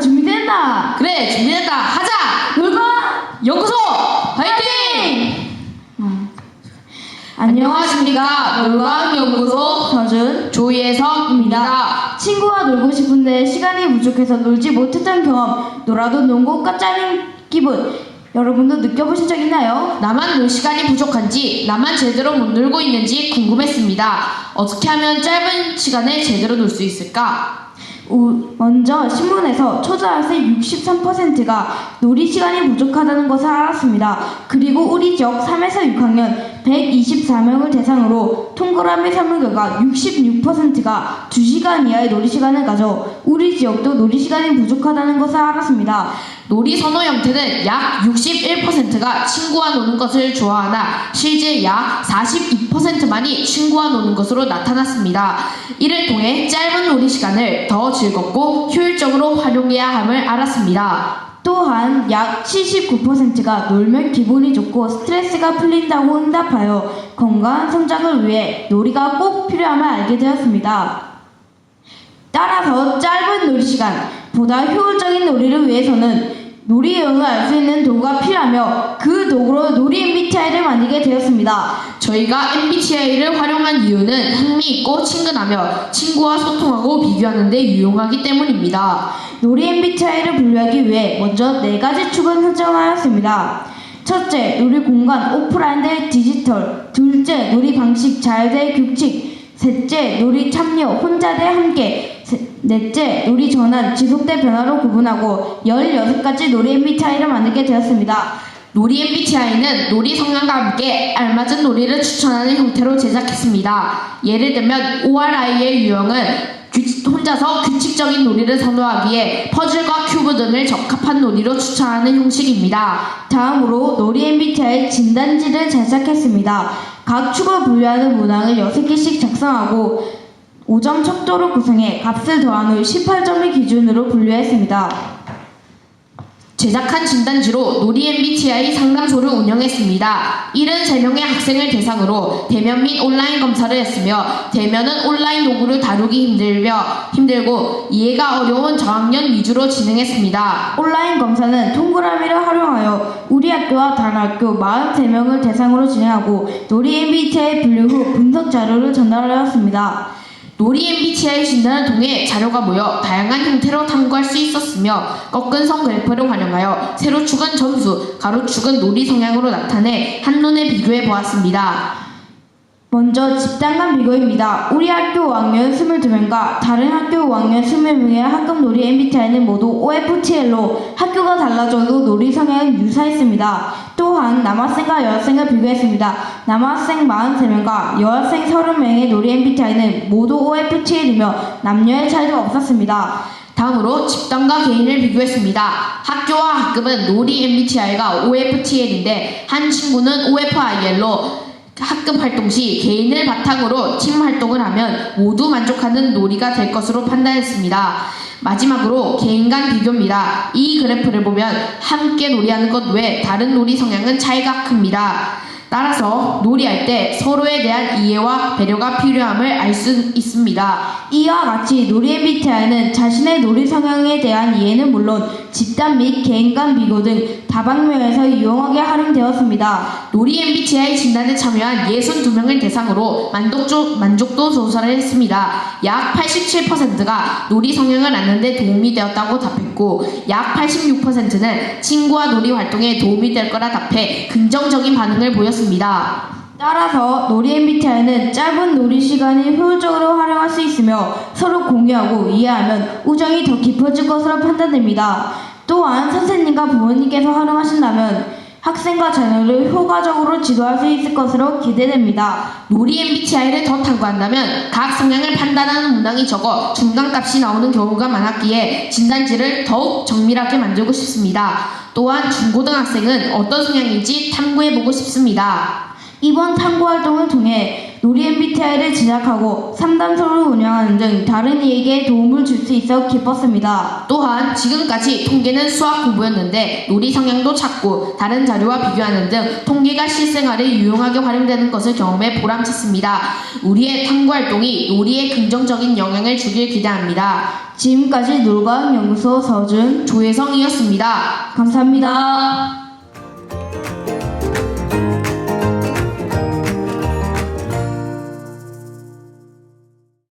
준비됐나 그래 준비됐다. 하자. 놀고 연구소. 화이팅! 안녕하십니까. 놀광연구소 서준 조예성입니다. 친구와 놀고 싶은데 시간이 부족해서 놀지 못했던 경험 놀아도 농구가 짜는 기분 여러분도 느껴보신 적 있나요? 나만 놀 시간이 부족한지 나만 제대로 못 놀고 있는지 궁금했습니다. 어떻게 하면 짧은 시간에 제대로 놀 수 있을까? 우- 먼저 신문에서 초등학생 63%가 놀이 시간이 부족하다는 것을 알았습니다. 그리고 우리 지역 3에서 6학년 124명을 대상으로 동그라미 설문 결과 66%가 2시간 이하의 놀이 시간을 가져 우리 지역도 놀이 시간이 부족하다는 것을 알았습니다. 놀이 선호 형태는 약 61%가 친구와 노는 것을 좋아하나 실제 약 42%만이 친구와 노는 것으로 나타났습니다. 이를 통해 짧은 놀이 시간을 더 즐겁고 효율적으로 활용해야 함을 알았습니다. 또한 약 79%가 놀면 기분이 좋고 스트레스가 풀린다고 응답하여 건강한 성장을 위해 놀이가 꼭 필요함을 알게 되었습니다. 따라서 짧은 놀이 시간보다 효율적인 놀이를 위해서는 놀이 유형을 알수 있는 도구가 필요하며 그 도구로 놀이 MBTI를 만들게 되었습니다. 저희가 MBTI를 활용한 이유는 흥미있고 친근하며 친구와 소통하고 비교하는 데 유용하기 때문입니다. 놀이 MBTI를 분류하기 위해 먼저 네 가지 축을 설정하였습니다. 첫째, 놀이 공간 오프라인 대 디지털. 둘째, 놀이 방식 자유 대 규칙. 셋째, 놀이 참여 혼자 대 함께. 세- 넷째, 놀이 전환 지속 대 변화로 구분하고 16가지 놀이 MBTI를 만들게 되었습니다. 놀이 MBTI는 놀이 성향과 함께 알맞은 놀이를 추천하는 형태로 제작했습니다. 예를 들면 ORI의 유형은 규- 혼자서 규칙적인 놀이를 선호하기에 퍼즐과 큐브 등을 적합한 놀이로 추천하는 형식입니다. 다음으로 놀이 MBTI 진단지를 제작했습니다. 각 축을 분류하는 문항을 6개씩 작성하고 5점 척도로 구성해 값을 더한 후 18점을 기준으로 분류했습니다. 제작한 진단지로 놀이 MBTI 상담소를 운영했습니다. 73명의 학생을 대상으로 대면 및 온라인 검사를 했으며 대면은 온라인 도구를 다루기 힘들며 힘들고 이해가 어려운 저학년 위주로 진행했습니다. 온라인 검사는 동그라미를 활용하여 우리 학교와 다른 학교 43명을 대상으로 진행하고 놀이 MBTI 분류 후 분석 자료를 전달하였습니다. 놀이 MBTI 진단을 통해 자료가 모여 다양한 형태로 탐구할 수 있었으며 꺾은 선 그래프를 활용하여 세로 축은 점수, 가로 축은 놀이 성향으로 나타내 한눈에 비교해 보았습니다. 먼저 집단 간 비교입니다. 우리 학교 5학년 22명과 다른 학교 5학년 20명의 학급 놀이 MBTI는 모두 OFTL로 학교가 달라져도 놀이 성향은 유사했습니다. 또한 남학생과 여학생을 비교했습니다. 남학생 43명과 여학생 30명의 놀이 MBTI는 모두 OFTL이며 남녀의 차이가 없었습니다. 다음으로 집단과 개인을 비교했습니다. 학교와 학급은 놀이 MBTI가 OFTL인데 한 친구는 OFIL로 학급 활동 시 개인을 바탕으로 팀 활동을 하면 모두 만족하는 놀이가 될 것으로 판단했습니다. 마지막으로 개인 간 비교입니다. 이 그래프를 보면 함께 놀이하는 것 외에 다른 놀이 성향은 차이가 큽니다. 따라서 놀이할 때 서로에 대한 이해와 배려가 필요함을 알 수 있습니다. 이와 같이 놀이 MBTI는 자신의 놀이 성향에 대한 이해는 물론 집단 및 개인 간 비교 등 다방면에서 유용하게 활용되었습니다. 놀이 MBTI 진단에 참여한 62명을 대상으로 만족도, 만족도 조사를 했습니다. 약 87%가 놀이 성향을 낳는 데 도움이 되었다고 답했 고, 약 86%는 친구와 놀이 활동에 도움이 될 거라 답해 긍정적인 반응을 보였습니다. 따라서 놀이 MBTI는 짧은 놀이 시간을 효율적으로 활용할 수 있으며 서로 공유하고 이해하면 우정이 더 깊어질 것으로 판단됩니다. 또한 선생님과 부모님께서 활용하신다면 학생과 자녀를 효과적으로 지도할 수 있을 것으로 기대됩니다. 놀이 MBTI를 더 탐구한다면 각 성향을 판단하는 문항이 적어 중간값이 나오는 경우가 많았기에 진단지를 더욱 정밀하게 만들고 싶습니다. 또한 중고등학생은 어떤 성향인지 탐구해보고 싶습니다. 이번 탐구 활동을 통해 놀이 MBTI를 제작하고 상담소를 운영하는 등 다른 이에게 도움을 줄 수 있어 기뻤습니다. 또한 지금까지 통계는 수학 공부였는데 놀이 성향도 찾고 다른 자료와 비교하는 등 통계가 실생활에 유용하게 활용되는 것을 경험해 보람찼습니다. 우리의 탐구 활동이 놀이에 긍정적인 영향을 주길 기대합니다. 지금까지 놀과학 연구소 서준 조혜성이었습니다. 감사합니다.